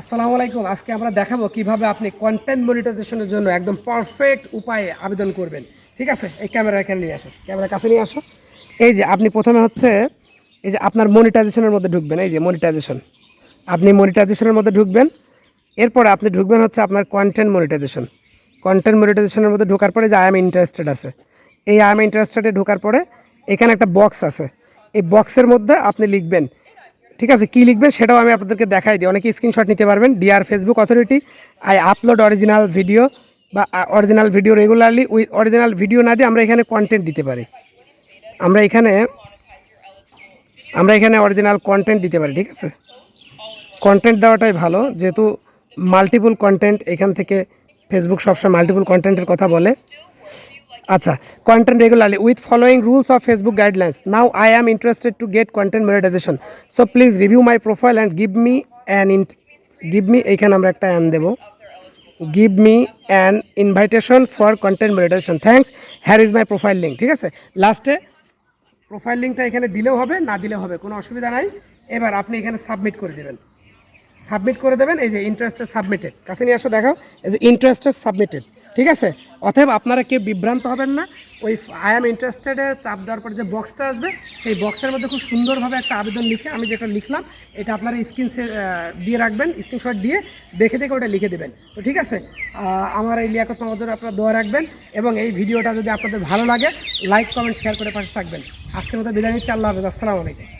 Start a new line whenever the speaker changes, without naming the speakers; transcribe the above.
আসসালামু আলাইকুম। আজকে আমরা দেখাবো কীভাবে আপনি কন্টেন্ট মনিটাইজেশনের জন্য একদম পারফেক্ট উপায়ে আবেদন করবেন। ঠিক আছে? এই ক্যামেরা এখানে নিয়ে আসো। ক্যামেরা কাছে নিয়ে আসো। এই যে আপনি প্রথমে হচ্ছে, এই যে আপনার মনিটাইজেশনের মধ্যে ঢুকবেন। এই যে মনিটাইজেশন আপনি মনিটাইজেশনের মধ্যে ঢুকবেন। এরপরে আপনি ঢুকবেন হচ্ছে আপনার কন্টেন্ট মনিটাইজেশন কন্টেন্ট মনিটাইজেশনের মধ্যে ঢোকার পরে যে আই এম ইন্টারেস্টেড আছে। এই আই এম ইন্টারেস্টেডে ঢোকার পরে এখানে একটা বক্স আছে। এই বক্সের মধ্যে আপনি লিখবেন ঠিক আছে, কী লিখবেন সেটাও আমি আপনাদেরকে দেখাই দিই। অনেকে স্ক্রিনশট নিতে পারবেন। Dear Facebook authority I upload original video বা original video regularly we original video না দিয়ে আমরা এখানে কন্টেন্ট দিতে পারি। আমরা এখানে আমরা এখানে অরিজিনাল কন্টেন্ট দিতে পারি, ঠিক আছে? কন্টেন্ট দেওয়াটাই ভালো। যেহেতু মাল্টিপল কন্টেন্ট এখান থেকে ফেসবুক সবসময় মাল্টিপুল কন্টেন্টের কথা বলে। আচ্ছা content regularly with following rules of Facebook guidelines now I am interested to get content monetisation so please review my profile and give me an in give me এইখানে আমরা একটা অ্যান দেবো। Give me an invitation for content monetisation thanks here is my profile link ঠিক আছে? লাস্টে profile লিঙ্কটা এখানে দিলেও হবে, না দিলেও হবে, কোনো অসুবিধা নাই। এবার আপনি এখানে সাবমিট করে দেবেন। সাবমিট করে দেবেন, এই যে ইন্টারেস্টেড সাবমিটেড কাছে নিয়ে আসো দেখো এই যে ইন্টারেস্টেড সাবমিটেড ঠিক আছে? অতএব আপনারা কেউ বিভ্রান্ত হবেন না। ওই আই এম ইন্টারেস্টেডে চাপ দেওয়ার পর যে বক্সটা আসবে, সেই বক্সের মধ্যে খুব সুন্দরভাবে একটা আবেদন লিখে আমি যেটা লিখলাম, এটা আপনারা স্ক্রিন দিয়ে রাখবেন স্ক্রিনশট দিয়ে দেখে দেখে ওটা লিখে দেবেন। তো ঠিক আছে? আমার এই লিয়াকত মাহমুদুর আপনারা দোয়া রাখবেন এবং এই ভিডিওটা যদি আপনাদের ভালো লাগে লাইক কমেন্ট শেয়ার করে পাশে থাকবেন। আজকের মতো বিদায় নিচ্ছি, আল্লাহ হাফেজ, আসসালামু আলাইকুম।